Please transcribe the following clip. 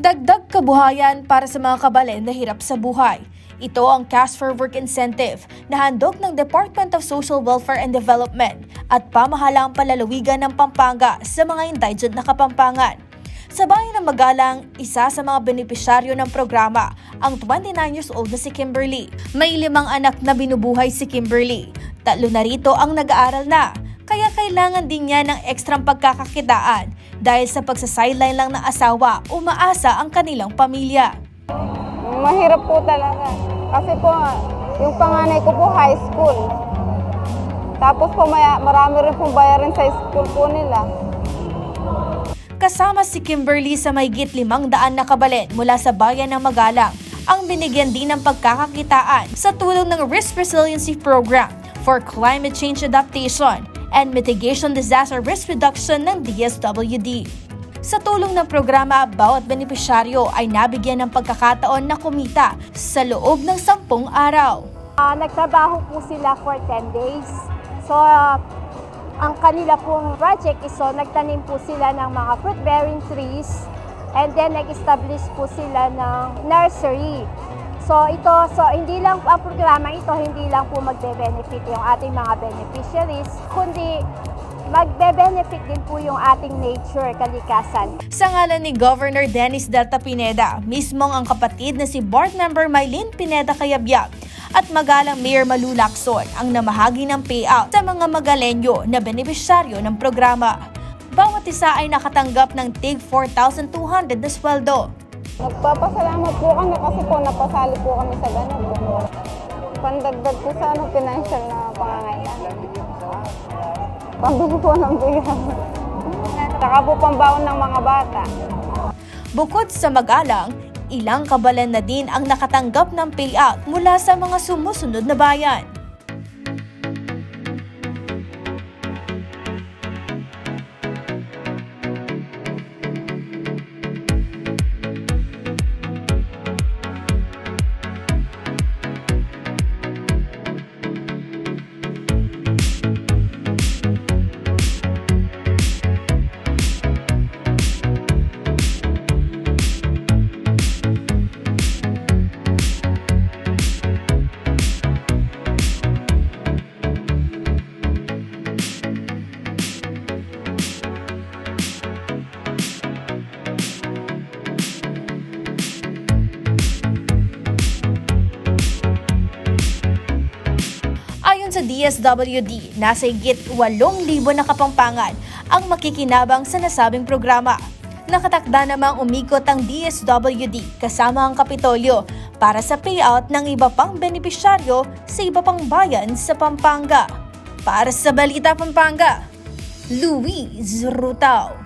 Dagdag kabuhayan para sa mga kabalen na hirap sa buhay. Ito ang Cash for Work Incentive na handog ng Department of Social Welfare and Development at pamahalaang palalawigan ng Pampanga sa mga indigent na kapampangan. Sa bayan ng Magalang, isa sa mga benepisyaryo ng programa ang 29 years old na si Kimberly. May limang anak na binubuhay si Kimberly. Tatlo na rito ang nag-aaral na, kaya kailangan din niya ng ekstrang pagkakakitaan dahil sa pagsasideline lang ng asawa, umaasa ang kanilang pamilya. Mahirap po talaga. Kasi po, yung panganay ko po high school. Tapos po may, marami rin pong bayarin sa school po nila. Kasama si Kimberly sa mayigit limang daan na kabalen mula sa bayan ng Magalang ang binigyan din ng pagkakakitaan sa tulong ng Risk Resiliency Program for Climate Change Adaptation and Mitigation Disaster Risk Reduction ng DSWD. Sa tulong ng programa, bawat benepisyaryo ay nabigyan ng pagkakataon na kumita sa loob ng sampung araw. Ah, nagtrabaho po sila for 10 days. So, ah, ang kanila pong project is so, nagtanim po sila ng mga fruit-bearing trees and then nag-establish po sila ng nursery. So, ito, so hindi lang ang programa ito, hindi lang po magbe-benefit yung ating mga beneficiaries, kundi magbe-benefit din po yung ating nature, kalikasan. Sa ngalan ni Governor Dennis Delta Pineda, mismong ang kapatid na si Board Member Mylene Pineda Kayabyab at Magalang Mayor Malu Lacson ang namahagi ng payout sa mga Magalenyo na benepisyaryo ng programa. Bawat isa ay nakatanggap ng tig 4,200 na sweldo. Nagpapasalamat po kami kasi po napasali po kami sa ganun. Pandagdag po sa ano, financial na pangangailangan. Pambili po ng bigas. Saka po pambaon ng mga bata. Bukod sa Magalang, ilang kabalan na din ang nakatanggap ng payout mula sa mga sumusunod na bayan. DSWD, nasa higit 8,000 na kapampangan ang makikinabang sa nasabing programa. Nakatakda namang umikot ang DSWD kasama ang Kapitolyo para sa payout ng iba pang benepisyaryo sa iba pang bayan sa Pampanga. Para sa Balita Pampanga, Luis Rutao.